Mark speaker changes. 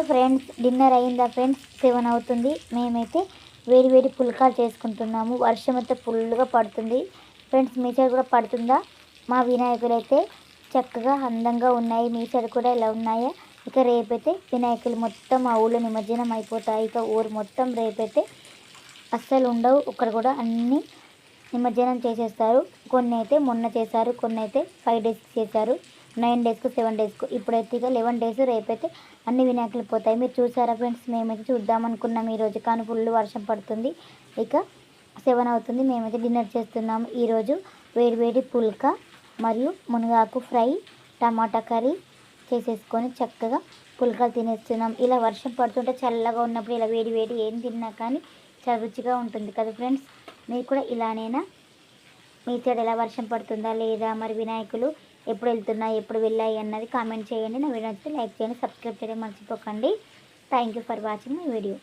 Speaker 1: Hello friends dinner అయిందా friends? Seven అవుతుంది. మేమైతే వేడి వేడి పుల్కాలు చేసుకుంటున్నాము. వర్షం అయితే ఫుల్గా పడుతుంది. ఫ్రెండ్స్ మీ సైడ్ కూడా పడుతుందా? మా వినాయకులు అయితే చక్కగా అందంగా ఉన్నాయి. మీ సైడ్ కూడా ఇలా ఉన్నాయా? ఇక రేపైతే వినాయకులు మొత్తం ఆ ఊళ్ళో నిమజ్జనం అయిపోతాయి. ఇక ఊరు మొత్తం రేపైతే అస్సలు ఉండవు. ఇక్కడ కూడా అన్నీ నిమజ్జనం చేసేస్తారు. కొన్ని అయితే మొన్న చేశారు. కొన్ని అయితే ఫైవ్ డేస్ చేశారు. నైన్ డేస్కు సెవెన్ డేస్కు. ఇప్పుడైతే ఇక లెవెన్ డేస్ రేపైతే అన్ని వినాయకులు పోతాయి. మీరు చూసారా ఫ్రెండ్స్? మేమైతే చూద్దాం అనుకున్నాం ఈరోజు కానీ ఫుల్ వర్షం పడుతుంది. ఇక సెవెన్ అవుతుంది. మేమైతే డిన్నర్ చేస్తున్నాము ఈరోజు వేడి వేడి పుల్క మరియు మునగాకు ఫ్రై టమాటా కర్రీ చేసేసుకొని చక్కగా పుల్కలు తినేస్తున్నాం. ఇలా వర్షం పడుతుంటే చల్లగా ఉన్నప్పుడు ఇలా వేడి వేడి ఏం తిన్నా కానీ చాలా రుచిగా ఉంటుంది కదా ఫ్రెండ్స్? మీరు కూడా ఇలానైనా? మీ సైడ్ ఎలా వర్షం పడుతుందా లేదా? మరి వినాయకులు ఎప్పుడు వెళ్తున్నాయి ఎప్పుడు వెళ్ళాయి అన్నది కామెంట్ చేయండి. నా వీడియో నచ్చితే లైక్ చేయండి సబ్స్క్రైబ్ చేయడం మర్చిపోకండి. Thank you for watching my video